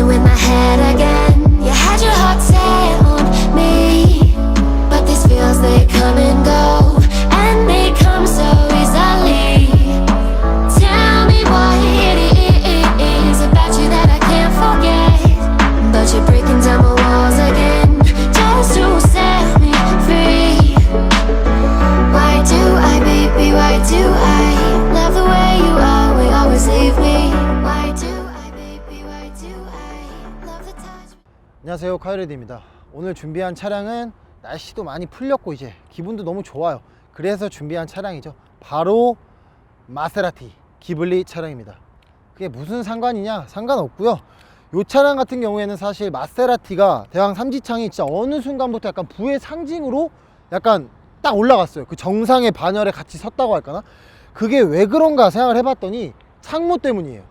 messing with my head again. 안녕하세요 카이레드입니다. 오늘 준비한 차량은 날씨도 많이 풀렸고 이제 기분도 너무 좋아요. 그래서 준비한 차량이죠. 바로 마세라티 기블리 차량입니다. 그게 무슨 상관이냐? 상관없고요. 이 차량 같은 경우에는 사실 마세라티가 대왕 삼지창이 진짜 어느 순간부터 약간 부의 상징으로 약간 딱 올라갔어요. 그 정상의 반열에 같이 섰다고 할까나? 그게 왜 그런가 생각을 해봤더니 창모 때문이에요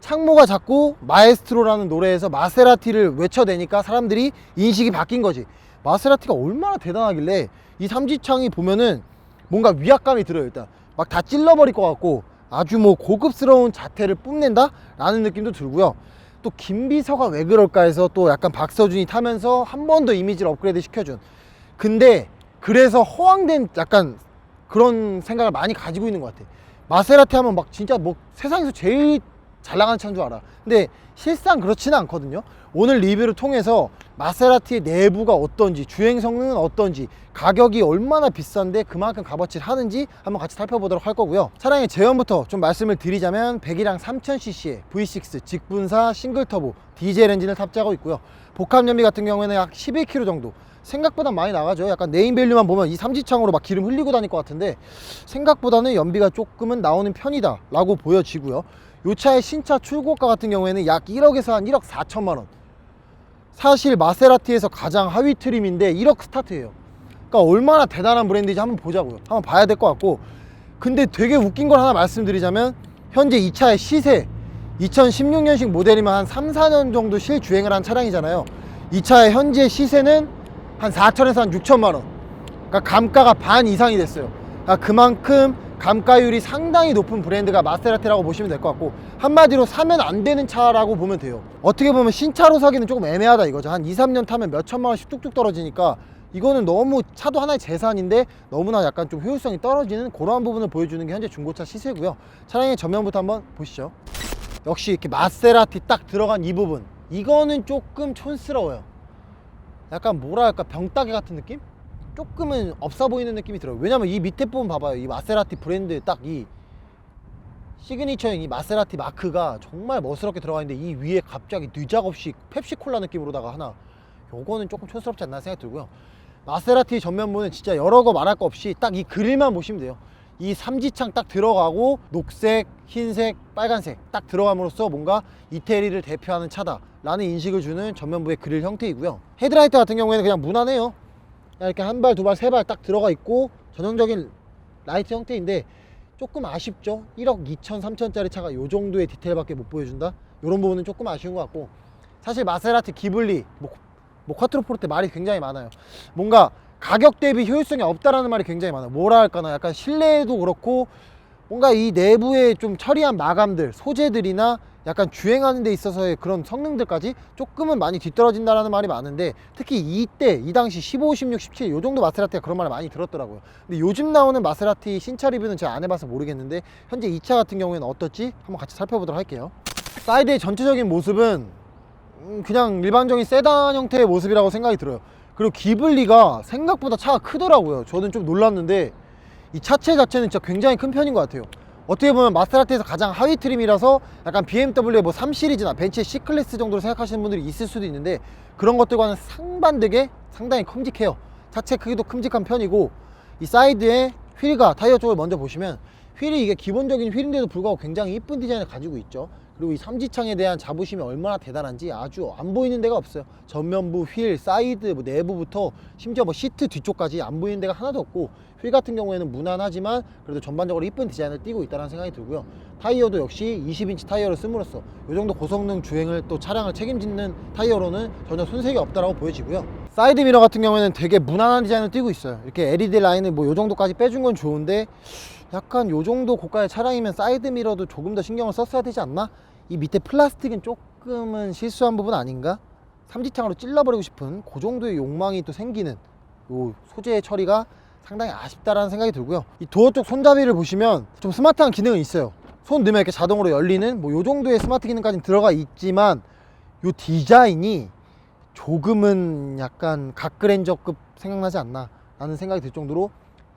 창모가 자꾸 마에스트로라는 노래에서 마세라티를 외쳐대니까 사람들이 인식이 바뀐 거지. 마세라티가 얼마나 대단하길래 이 삼지창이 보면은 뭔가 위압감이 들어요. 일단 막 다 찔러버릴 것 같고 아주 뭐 고급스러운 자태를 뽐낸다 라는 느낌도 들고요. 또 김비서가 왜 그럴까 해서 또 약간 박서준이 타면서 한 번 더 이미지를 업그레이드 시켜준. 근데 그래서 허황된 약간 그런 생각을 많이 가지고 있는 것 같아. 마세라티 하면 막 진짜 뭐 세상에서 제일 잘 나가는 차인 줄 알아. 근데 실상 그렇지는 않거든요. 오늘 리뷰를 통해서 마세라티의 내부가 어떤지, 주행 성능은 어떤지, 가격이 얼마나 비싼데 그만큼 값어치를 하는지 한번 같이 살펴보도록 할 거고요. 차량의 제원부터 좀 말씀을 드리자면 100이랑 3000cc의 V6 직분사 싱글 터보 디젤 엔진을 탑재하고 있고요. 복합 연비 같은 경우에는 약 11km 정도. 생각보다 많이 나가죠. 약간 네임밸류만 보면 이 삼지창으로 막 기름 흘리고 다닐 것 같은데 생각보다는 연비가 조금은 나오는 편이다 라고 보여지고요. 이 차의 신차 출고가 같은 경우에는 약 1억에서 한 1억 4천만 원. 사실 마세라티에서 가장 하위 트림인데 1억 스타트예요. 그러니까 얼마나 대단한 브랜드인지 한번 보자고요. 한번 봐야 될 것 같고. 근데 되게 웃긴 걸 하나 말씀드리자면 현재 이 차의 시세 2016년식 모델이면 한 3, 4년 정도 실주행을 한 차량이잖아요. 이 차의 현재 시세는 한 4천에서 한 6천만 원. 그러니까 감가가 반 이상이 됐어요. 그러니까 그만큼 감가율이 상당히 높은 브랜드가 마세라티라고 보시면 될 것 같고 한마디로 사면 안 되는 차라고 보면 돼요. 어떻게 보면 신차로 사기는 조금 애매하다 이거죠. 한 2, 3년 타면 몇 천만 원씩 뚝뚝 떨어지니까 이거는 너무 차도 하나의 재산인데 너무나 약간 좀 효율성이 떨어지는 그러한 부분을 보여주는 게 현재 중고차 시세고요. 차량의 전면부터 한번 보시죠. 역시 이렇게 마세라티 딱 들어간 이 부분 이거는 조금 촌스러워요. 약간 뭐랄까 병따개 같은 느낌? 조금은 없어 보이는 느낌이 들어요. 왜냐면 이 밑에 부분 봐봐요. 이 마세라티 브랜드 딱 이 시그니처인 이 마세라티 마크가 정말 멋스럽게 들어가 있는데 이 위에 갑자기 느작없이 펩시콜라 느낌으로다가 하나 요거는 조금 촌스럽지 않나 생각이 들고요. 마세라티 전면부는 진짜 여러 거 말할 거 없이 딱 이 그릴만 보시면 돼요. 이 삼지창 딱 들어가고 녹색, 흰색, 빨간색 딱 들어감으로써 뭔가 이태리를 대표하는 차다 라는 인식을 주는 전면부의 그릴 형태이고요. 헤드라이트 같은 경우에는 그냥 무난해요. 이렇게 한 발, 두 발, 세 발 딱 들어가 있고 전형적인 라이트 형태인데 조금 아쉽죠. 1억 2천, 3천짜리 차가 요 정도의 디테일밖에 못 보여준다. 이런 부분은 조금 아쉬운 것 같고 사실 마세라티, 기블리, 뭐, 뭐 쿼트로포르테 말이 굉장히 많아요. 뭔가 가격 대비 효율성이 없다라는 말이 굉장히 많아요. 뭐라 할까나 약간 실내도 그렇고 뭔가 이 내부에 좀 처리한 마감들, 소재들이나 약간 주행하는 데 있어서의 그런 성능들까지 조금은 많이 뒤떨어진다라는 말이 많은데 특히 이때 이 당시 15, 16, 17 요 정도 마세라티가 그런 말을 많이 들었더라고요. 근데 요즘 나오는 마세라티 신차 리뷰는 제가 안 해봐서 모르겠는데 현재 이 차 같은 경우에는 어떨지 한번 같이 살펴보도록 할게요. 사이드의 전체적인 모습은 음, 그냥 일반적인 세단 형태의 모습이라고 생각이 들어요. 그리고 기블리가 생각보다 차가 크더라고요. 저는 좀 놀랐는데 이 차체 자체는 진짜 굉장히 큰 편인 것 같아요. 어떻게 보면 마세라티에서 가장 하위 트림이라서 약간 BMW의 뭐 3시리즈나 벤츠의 C클래스 정도로 생각하시는 분들이 있을 수도 있는데 그런 것들과는 상반되게 상당히 큼직해요. 차체 크기도 큼직한 편이고 이 사이드에 휠과 타이어 쪽을 먼저 보시면 휠이 이게 기본적인 휠인데도 불구하고 굉장히 이쁜 디자인을 가지고 있죠. 그리고 이 삼지창에 대한 자부심이 얼마나 대단한지 아주 안 보이는 데가 없어요. 전면부, 휠, 사이드, 뭐 내부부터 심지어 뭐 시트 뒤쪽까지 안 보이는 데가 하나도 없고 휠 같은 경우에는 무난하지만 그래도 전반적으로 이쁜 디자인을 띠고 있다는 생각이 들고요. 타이어도 역시 20인치 타이어를 씀으로써 이 정도 고성능 주행을 또 차량을 책임짓는 타이어로는 전혀 손색이 없다라고 보여지고요. 사이드 미러 같은 경우에는 되게 무난한 디자인을 띠고 있어요. 이렇게 LED 라인을 뭐 이 정도까지 빼준 건 좋은데 약간 요 정도 고가의 차량이면 사이드 미러도 조금 더 신경을 썼어야 되지 않나? 이 밑에 플라스틱은 조금 조금은 실수한 부분 아닌가? 삼지창으로 찔러버리고 싶은 그 정도의 욕망이 또 생기는 요 소재 처리가 상당히 아쉽다라는 생각이 들고요. 이 도어 쪽 손잡이를 보시면 좀 스마트한 기능은 있어요. 손 넣으면 이렇게 자동으로 열리는 뭐 요 정도의 스마트 기능까지 들어가 있지만 요 디자인이 조금은 약간 각그랜저급 생각나지 않나 라는 생각이 들 정도로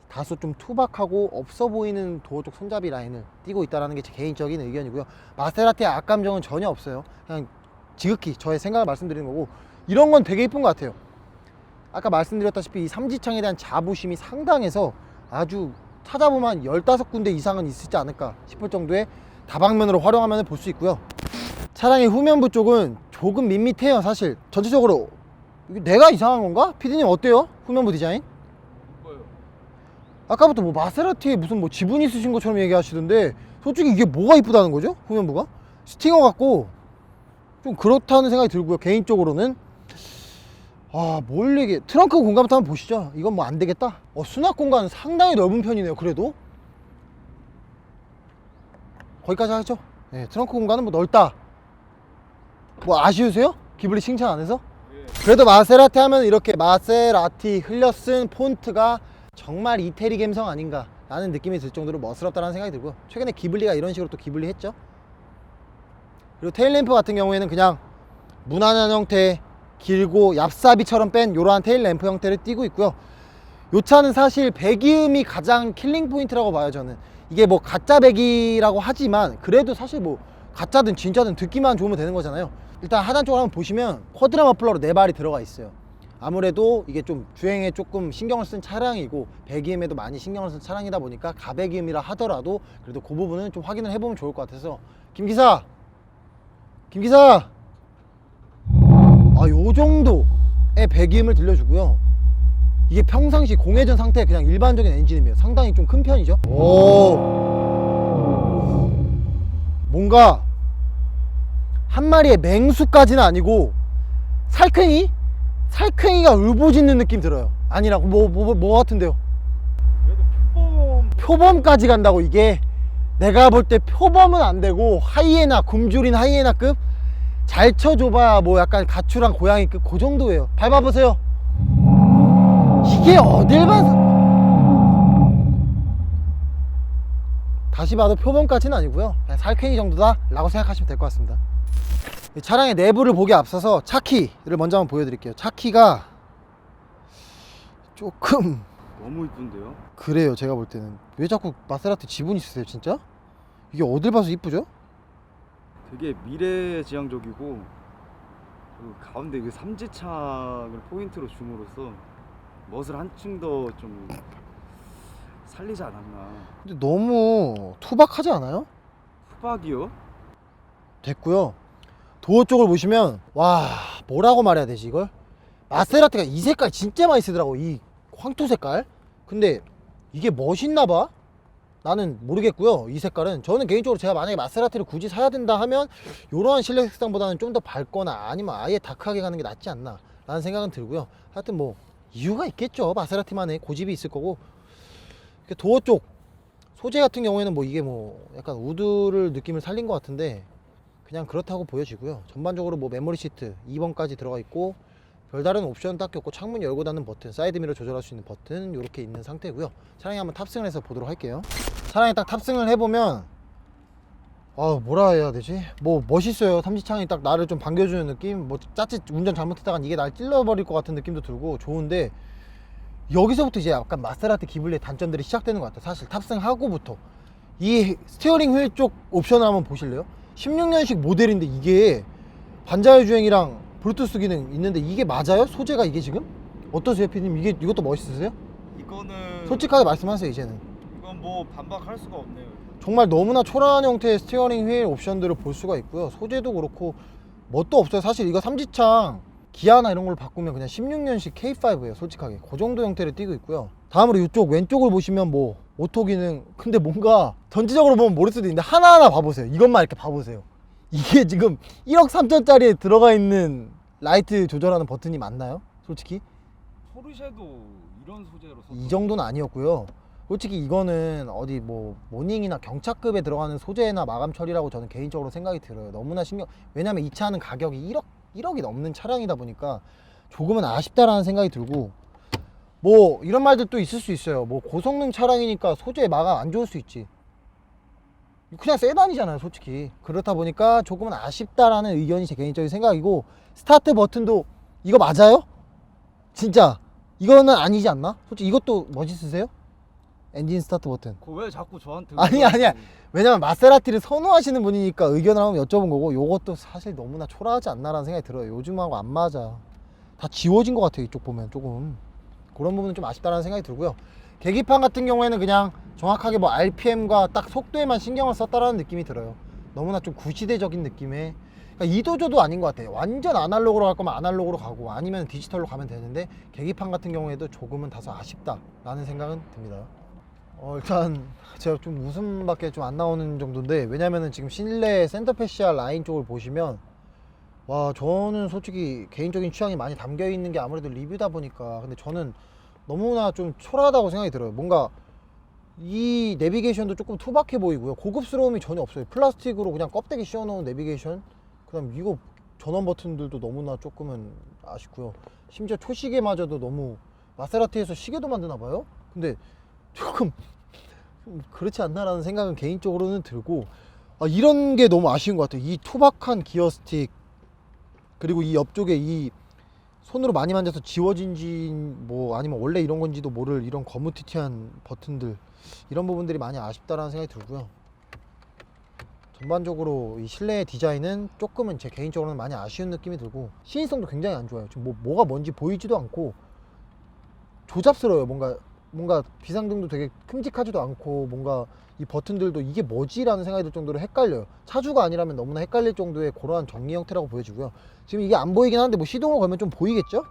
다소 좀 투박하고 없어 보이는 도어 쪽 손잡이 라인을 띄고 있다는 게 제 개인적인 의견이고요. 마세라티의 악감정은 전혀 없어요. 그냥 지극히 저의 생각을 말씀드리는 거고 이런 건 되게 이쁜 것 같아요. 아까 말씀드렸다시피 이 삼지창에 대한 자부심이 상당해서 아주 찾아보면 15군데 이상은 있지 않을까 싶을 정도의 다방면으로 활용하면 볼 수 있고요. 차량의 후면부 쪽은 조금 밋밋해요, 사실. 전체적으로 내가 이상한 건가? 피디님 어때요? 후면부 디자인? 아까부터 뭐 마세라티에 무슨 뭐 지분 있으신 것처럼 얘기하시던데 솔직히 이게 뭐가 이쁘다는 거죠? 후면부가? 스팅어 같고 좀 그렇다는 생각이 들고요. 개인적으로는 아, 뭘 얘기? 트렁크 공간부터 한번 보시죠. 이건 뭐 안 되겠다. 어, 수납 공간 상당히 넓은 편이네요. 그래도 거기까지 하죠. 네, 트렁크 공간은 뭐 넓다. 뭐 아쉬우세요? 기블리 칭찬 안 해서? 그래도 마세라티 하면 이렇게 마세라티 흘려 쓴 폰트가 정말 이태리 감성 아닌가 라는 느낌이 들 정도로 멋스럽다는 생각이 들고요. 최근에 기블리가 이런 식으로 또 기블리 했죠. 그리고 테일램프 같은 경우에는 그냥 무난한 형태 길고 얍사비처럼 뺀 이러한 테일램프 형태를 띠고 있고요. 이 차는 사실 배기음이 가장 킬링 포인트라고 봐요 저는 이게 뭐 가짜 배기라고 하지만 그래도 사실 뭐 가짜든 진짜든 듣기만 좋으면 되는 거잖아요 일단 하단 쪽을 한번 보시면 쿼드라 머플러로 네 발이 들어가 있어요 아무래도 이게 좀 주행에 조금 신경을 쓴 차량이고 배기음에도 많이 신경을 쓴 차량이다 보니까 가배기음이라 하더라도 그래도 그 부분은 좀 확인을 해보면 좋을 것 같아서 김 기사 김 기사 아, 요 정도의 배기음을 들려주고요. 이게 평상시 공회전 상태 그냥 일반적인 엔진이면 상당히 좀 큰 편이죠. 오. 뭔가 한 마리의 맹수까지는 아니고 살쾡이? 살쾡이가 울부짖는 느낌 들어요. 아니라고. 뭐 뭐 뭐 같은데요? 그래도 표범. 표범까지 간다고 이게? 내가 볼 때 표범은 안 되고 하이에나 굶주린 하이에나급? 잘 쳐줘봐야 뭐 약간 가출한 고양이급? 그 정도예요. 밟아보세요. 이게 어딜 봐서 다시 봐도 표범까지는 아니고요. 그냥 살쾡이 정도다? 라고 생각하시면 될 것 같습니다. 이 차량의 내부를 보기 앞서서 차키를 먼저 한번 보여드릴게요 차키가 조금 너무 이쁜데요? 그래요 제가 볼 때는 왜 자꾸 마세라티 지분 있으세요 진짜? 이게 어딜 봐서 이쁘죠? 되게 미래지향적이고 그리고 가운데 그 삼지창을 포인트로 줌으로써 멋을 한층 더 좀 살리지 않았나 근데 너무 투박하지 않아요? 후박이요? 됐고요 도어 쪽을 보시면 와 뭐라고 말해야 되지 이걸? 마세라티가 이 색깔 진짜 많이 쓰더라고 이 황토 색깔 근데 이게 멋있나 봐? 나는 모르겠고요 이 색깔은 저는 개인적으로 제가 만약에 마세라티를 굳이 사야 된다 하면 이러한 실내 색상보다는 좀 더 밝거나 아니면 아예 다크하게 가는 게 낫지 않나 라는 생각은 들고요 하여튼 뭐 이유가 있겠죠 마세라티만의 고집이 있을 거고 도어 쪽 소재 같은 경우에는 뭐 이게 뭐 약간 우드를 느낌을 살린 것 같은데 그냥 그렇다고 보여지고요. 전반적으로 뭐 메모리 시트 2번까지 들어가 있고 별다른 옵션 딱히 없고 창문 열고 닫는 버튼 사이드미러 조절할 수 있는 버튼 이렇게 있는 상태고요. 차량에 한번 탑승을 해서 보도록 할게요. 차량에 딱 탑승을 해보면 아 뭐라 해야 되지? 뭐 멋있어요. 삼지창이 딱 나를 좀 반겨주는 느낌? 뭐 짜릿 운전 잘못했다간 이게 날 찔러버릴 것 같은 느낌도 들고 좋은데 여기서부터 이제 약간 마세라티 기블리의 단점들이 시작되는 것 같아요. 사실 탑승하고부터. 이 스티어링 휠 쪽 옵션을 한번 보실래요 16년식 모델인데 이게 반자율 주행이랑 블루투스 기능 있는데 이게 맞아요? 소재가 이게 지금? 어떠세요 피디님 이게 이것도 멋있으세요? 이거는 솔직하게 말씀하세요 이제는 이건 뭐 반박할 수가 없네요 정말 너무나 초라한 형태의 스티어링 휠 옵션들을 볼 수가 있고요. 소재도 그렇고 뭣도 없어요. 사실 이거 삼지창 기아나 이런 걸로 바꾸면 그냥 16년식 K5예요. 솔직하게 그 정도 형태를 띄고 있고요. 다음으로 이쪽 왼쪽을 보시면 뭐 오토 기능 근데 뭔가 전체적으로 보면 모를 수도 있는데 하나하나 봐보세요. 이것만 이렇게 봐보세요. 이게 지금 1억 3천짜리에 들어가 있는 라이트 조절하는 버튼이 맞나요? 솔직히 포르쉐도 이런 소재로 이 정도는 아니었고요. 솔직히 이거는 어디 뭐 모닝이나 경차급에 들어가는 소재나 마감 처리라고 저는 개인적으로 생각이 들어요. 너무나 신경 왜냐면 이 차는 가격이 1억 1억이 넘는 차량이다 보니까 조금은 아쉽다라는 생각이 들고 뭐 이런 말들도 있을 수 있어요. 뭐 고성능 차량이니까 소재 마감 안 좋을 수 있지. 그냥 세단이잖아요, 솔직히. 그렇다 보니까 조금은 아쉽다라는 의견이 제 개인적인 생각이고 스타트 버튼도 이거 맞아요? 진짜 이거는 아니지 않나? 솔직히 이것도 멋있으세요? 엔진 스타트 버튼. 그왜 자꾸 저한테 아니, 아니야. 왜냐면 마세라티를 선호하시는 분이니까 의견을 한번 여쭤본 거고 요것도 사실 너무나 초라하지 않나라는 생각이 들어요. 요즘하고 안 맞아. 다 지워진 것 같아요. 이쪽 보면 조금 그런 부분은 좀 아쉽다라는 생각이 들고요. 계기판 같은 경우에는 그냥 정확하게 뭐 RPM과 딱 속도에만 신경을 썼다라는 느낌이 들어요. 너무나 좀 구시대적인 느낌의 그러니까 이도저도 아닌 것 같아요. 완전 아날로그로 갈 거면 아날로그로 가고 아니면 디지털로 가면 되는데 계기판 같은 경우에도 조금은 다소 아쉽다라는 생각은 듭니다. 어, 일단 제가 좀 웃음밖에 좀 안 나오는 정도인데 왜냐면은 지금 실내 센터페시아 라인 쪽을 보시면 와 저는 솔직히 개인적인 취향이 많이 담겨 있는 게 아무래도 리뷰다 보니까 근데 저는 너무나 좀 초라하다고 생각이 들어요. 뭔가 이 내비게이션도 조금 투박해 보이고요. 고급스러움이 전혀 없어요. 플라스틱으로 그냥 껍데기 씌워놓은 내비게이션. 그 다음 이거 전원 버튼들도 너무나 조금은 아쉽고요. 심지어 초시계마저도 너무 마세라티에서 시계도 만드나 봐요. 근데 조금 좀 그렇지 않나라는 생각은 개인적으로는 들고 아, 이런 게 너무 아쉬운 것 같아요. 이 투박한 기어 스틱 그리고 이 옆쪽에 이 손으로 많이 만져서 지워진지 뭐 아니면 원래 이런 건지도 모를 이런 거무튀튀한 버튼들 이런 부분들이 많이 아쉽다라는 생각이 들고요. 전반적으로 이 실내 디자인은 조금은 제 개인적으로는 많이 아쉬운 느낌이 들고 시인성도 굉장히 안 좋아요. 지금 뭐 뭐가 뭔지 보이지도 않고 조잡스러워요. 뭔가 뭔가 비상등도 되게 큼직하지도 않고 뭔가 이 버튼들도 이게 뭐지라는 생각이 들 정도로 헷갈려요. 차주가 아니라면 너무나 헷갈릴 정도의 그러한 정리 형태라고 보여지고요. 지금 이게 안 보이긴 하는데 뭐 시동을 걸면 좀 보이겠죠?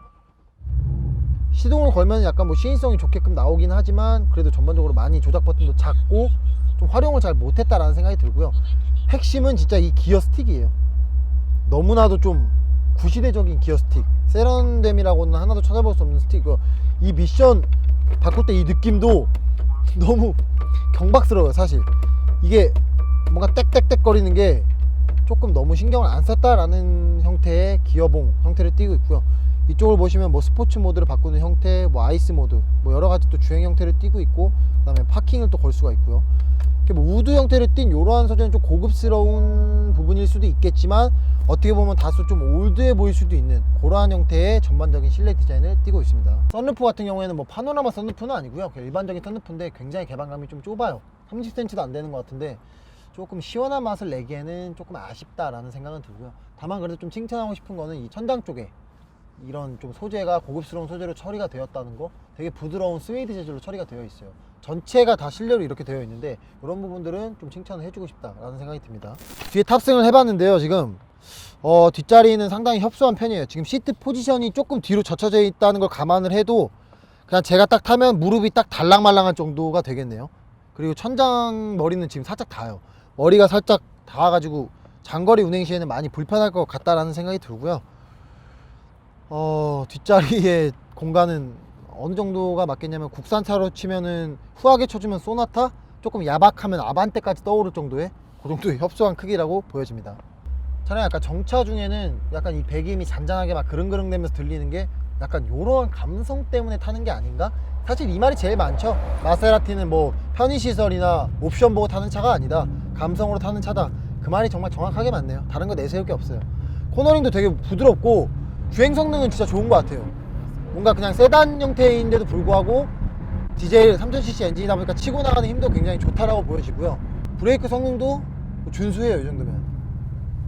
시동을 걸면 약간 뭐 시인성이 좋게끔 나오긴 하지만 그래도 전반적으로 많이 조작 버튼도 작고 좀 활용을 잘 못했다라는 생각이 들고요. 핵심은 진짜 이 기어 스틱이에요. 너무나도 좀 구시대적인 기어 스틱. 세련됨이라고는 하나도 찾아볼 수 없는 스틱. 이 미션 바꿀 때 이 느낌도 너무 경박스러워요, 사실. 이게 뭔가 땡땡땡 거리는 게 조금 너무 신경을 안 썼다라는 형태의 기어봉 형태를 띠고 있고요. 이쪽을 보시면 뭐 스포츠 모드를 바꾸는 형태, 뭐 아이스 모드, 뭐 여러 가지 또 주행 형태를 띠고 있고, 그 다음에 파킹을 또 걸 수가 있고요. 뭐 우드 형태를 띈 이러한 소재는 좀 고급스러운 부분일 수도 있겠지만 어떻게 보면 다소 좀 올드해 보일 수도 있는 그러한 형태의 전반적인 실내 디자인을 띠고 있습니다. 썬루프 같은 경우에는 뭐 파노라마 썬루프는 아니고요. 일반적인 썬루프인데 굉장히 개방감이 좀 좁아요. 30cm도 안 되는 것 같은데 조금 시원한 맛을 내기에는 조금 아쉽다라는 생각은 들고요. 다만 그래도 좀 칭찬하고 싶은 거는 이 천장 쪽에 이런 좀 소재가 고급스러운 소재로 처리가 되었다는 거 되게 부드러운 스웨이드 재질로 처리가 되어 있어요. 전체가 다 실내로 이렇게 되어 있는데 이런 부분들은 좀 칭찬을 해주고 싶다라는 생각이 듭니다. 뒤에 탑승을 해봤는데요 지금. 어, 뒷자리는 상당히 협소한 편이에요. 지금 시트 포지션이 조금 뒤로 젖혀져 있다는 걸 감안을 해도 그냥 제가 딱 타면 무릎이 딱 달랑말랑한 정도가 되겠네요. 그리고 천장 머리는 지금 살짝 닿아요. 머리가 살짝 닿아가지고 장거리 운행 시에는 많이 불편할 것 같다라는 생각이 들고요 어, 뒷자리의 공간은 어느 정도가 맞겠냐면 국산차로 치면은 후하게 쳐주면 소나타 조금 야박하면 아반떼까지 떠오를 정도의 그 정도의 협소한 크기라고 보여집니다. 차라리 약간 정차 중에는 약간 이 배기음이 잔잔하게 막 그릉그릉대면서 들리는 게 약간 요러한 감성 때문에 타는 게 아닌가? 사실 이 말이 제일 많죠. 마세라티는 뭐 편의시설이나 옵션 보고 타는 차가 아니다. 감성으로 타는 차다. 그 말이 정말 정확하게 맞네요. 다른 거 내세울 게 없어요. 코너링도 되게 부드럽고 주행 성능은 진짜 좋은 것 같아요. 뭔가 그냥 세단 형태인데도 불구하고 디젤 3000cc 엔진이다 보니까 치고 나가는 힘도 굉장히 좋다라고 보여지고요. 브레이크 성능도 뭐 준수해요, 이 정도면.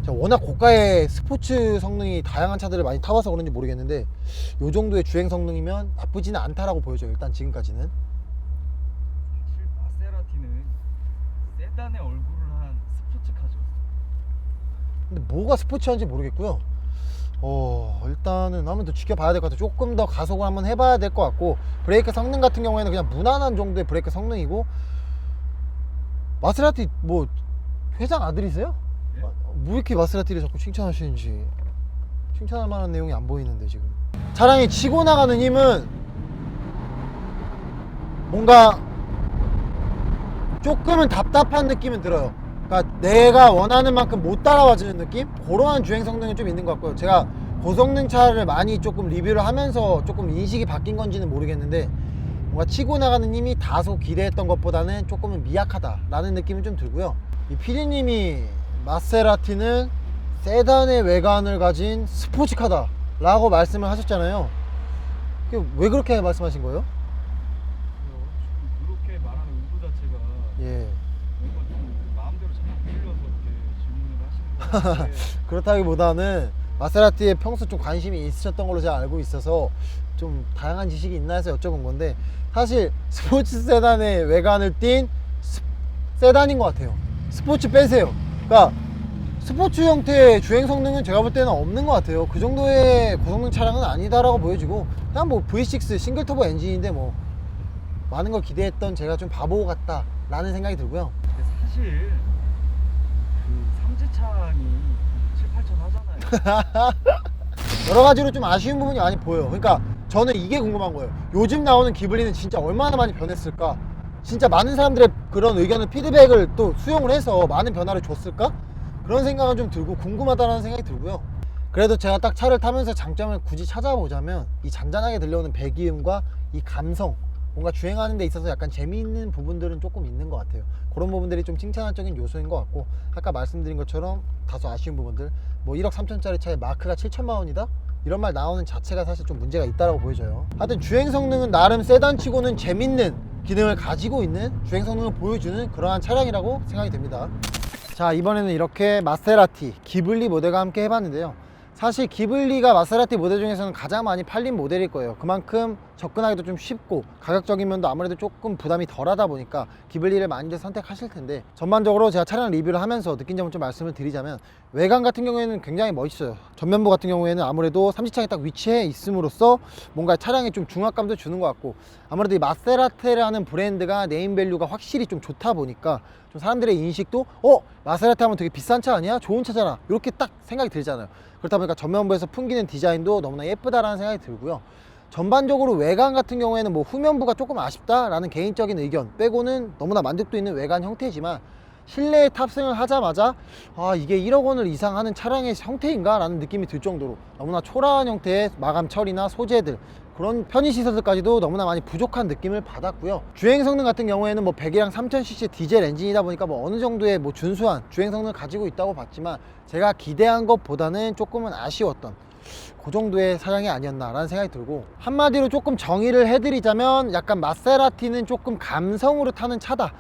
제가 워낙 고가의 스포츠 성능이 다양한 차들을 많이 타봐서 그런지 모르겠는데 이 정도의 주행 성능이면 나쁘지는 않다라고 보여져요. 일단 지금까지는. 사실 마세라티는 세단의 얼굴을 한 스포츠카죠. 근데 뭐가 스포츠한지 모르겠고요. 어, 일단은 한번 더 지켜봐야 될 것 같아요. 조금 더 가속을 한번 해봐야 될 것 같고, 브레이크 성능 같은 경우에는 그냥 무난한 정도의 브레이크 성능이고, 마세라티 뭐, 회장 아들이세요? 예? 뭐 이렇게 마세라티를 자꾸 칭찬하시는지, 칭찬할 만한 내용이 안 보이는데, 지금. 차량이 치고 나가는 힘은, 뭔가, 조금은 답답한 느낌은 들어요. 그러니까 내가 원하는 만큼 못 따라와주는 느낌? 그러한 주행 성능은 좀 있는 것 같고요. 제가 고성능 차를 많이 조금 리뷰를 하면서 조금 인식이 바뀐 건지는 모르겠는데 뭔가 치고 나가는 힘이 다소 기대했던 것보다는 조금은 미약하다라는 느낌이 좀 들고요. 이 피디님이 마세라티는 세단의 외관을 가진 스포츠카다라고 말씀을 하셨잖아요. 왜 그렇게 말씀하신 거예요? 지금 그렇게 말하는 의도 자체가 예. 뭔가 좀 마음대로 자꾸 풀려서 이렇게 질문을 하시는 것 같은데 그렇다기보다는 마세라티에 평소 좀 관심이 있으셨던 걸로 제가 알고 있어서 좀 다양한 지식이 있나 해서 여쭤본 건데 사실 스포츠 세단의 외관을 띤 스- 세단인 것 같아요. 스포츠 빼세요. 그러니까 스포츠 형태의 주행 성능은 제가 볼 때는 없는 것 같아요. 그 정도의 고성능 차량은 아니다라고 보여지고 그냥 뭐 V6 싱글 터보 엔진인데 뭐 많은 걸 기대했던 제가 좀 바보 같다라는 생각이 들고요. 사실 그 삼지창이 7, 8천 하잖아요 여러 가지로 좀 아쉬운 부분이 많이 보여요. 그러니까 저는 이게 궁금한 거예요. 요즘 나오는 기블리는 진짜 얼마나 많이 변했을까? 진짜 많은 사람들의 그런 의견을 피드백을 또 수용을 해서 많은 변화를 줬을까? 그런 생각은 좀 들고 궁금하다는 생각이 들고요. 그래도 제가 딱 차를 타면서 장점을 굳이 찾아보자면 이 잔잔하게 들려오는 배기음과 이 감성 뭔가 주행하는 데 있어서 약간 재미있는 부분들은 조금 있는 것 같아요. 그런 부분들이 좀 칭찬적인 요소인 것 같고 아까 말씀드린 것처럼 다소 아쉬운 부분들 뭐 1억 3천짜리 차에 마크가 7천만 원이다? 이런 말 나오는 자체가 사실 좀 문제가 있다고 보여져요. 하여튼 주행 성능은 나름 세단치고는 재밌는 기능을 가지고 있는 주행 성능을 보여주는 그러한 차량이라고 생각이 됩니다. 자 이번에는 이렇게 마세라티 기블리 모델과 함께 해봤는데요 사실 기블리가 마세라티 모델 중에서는 가장 많이 팔린 모델일 거예요 그만큼 접근하기도 좀 쉽고 가격적인 면도 아무래도 조금 부담이 덜하다 보니까 기블리를 많이들 선택하실 텐데 전반적으로 제가 차량 리뷰를 하면서 느낀 점을 좀 말씀을 드리자면 외관 같은 경우에는 굉장히 멋있어요. 전면부 같은 경우에는 아무래도 삼지창이 딱 위치해 있음으로써 뭔가 차량에 좀 중압감도 주는 것 같고 아무래도 이 마세라테라는 브랜드가 네임밸류가 확실히 좀 좋다 보니까 좀 사람들의 인식도 어? 마세라티 하면 되게 비싼 차 아니야? 좋은 차잖아. 이렇게 딱 생각이 들잖아요. 그렇다 보니까 전면부에서 풍기는 디자인도 너무나 예쁘다라는 생각이 들고요 전반적으로 외관 같은 경우에는 뭐 후면부가 조금 아쉽다라는 개인적인 의견 빼고는 너무나 만족도 있는 외관 형태지만 실내에 탑승을 하자마자 아 이게 1억 원을 이상 하는 차량의 형태인가 라는 느낌이 들 정도로 너무나 초라한 형태의 마감 처리나 소재들 그런 편의시설들까지도 너무나 많이 부족한 느낌을 받았고요. 주행 성능 같은 경우에는 뭐 100이랑 3000cc 디젤 엔진이다 보니까 뭐 어느 정도의 뭐 준수한 주행 성능을 가지고 있다고 봤지만 제가 기대한 것보다는 조금은 아쉬웠던 그 정도의 사양이 아니었나라는 생각이 들고 한마디로 조금 정의를 해드리자면 약간 마세라티는 조금 감성으로 타는 차다.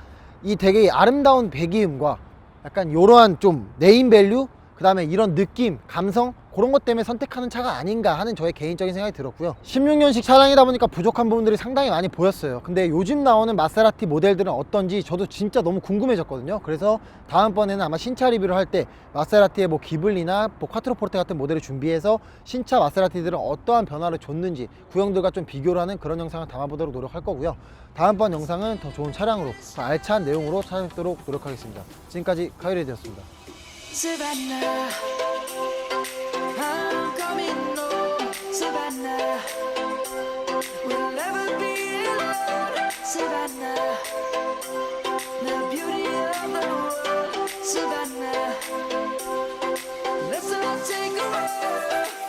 이 되게 아름다운 배기음과 약간 이러한 좀 네임밸류 그 다음에 이런 느낌 감성 그런 것 때문에 선택하는 차가 아닌가 하는 저의 개인적인 생각이 들었고요. 16년식 차량이다 보니까 부족한 부분들이 상당히 많이 보였어요. 근데 요즘 나오는 마세라티 모델들은 어떤지 저도 진짜 너무 궁금해졌거든요. 그래서 다음번에는 아마 신차 리뷰를 할 때 마세라티의 뭐 기블리나 뭐 콰트로포르테 같은 모델을 준비해서 신차 마세라티들은 어떠한 변화를 줬는지 구형들과 좀 비교를 하는 그런 영상을 담아보도록 노력할 거고요. 다음번 영상은 더 좋은 차량으로 더 알찬 내용으로 찾아뵙도록 노력하겠습니다. 지금까지 카이레드였습니다 Savannah, I'm coming home. We'll never be alone. The beauty of the world. Let's all take a.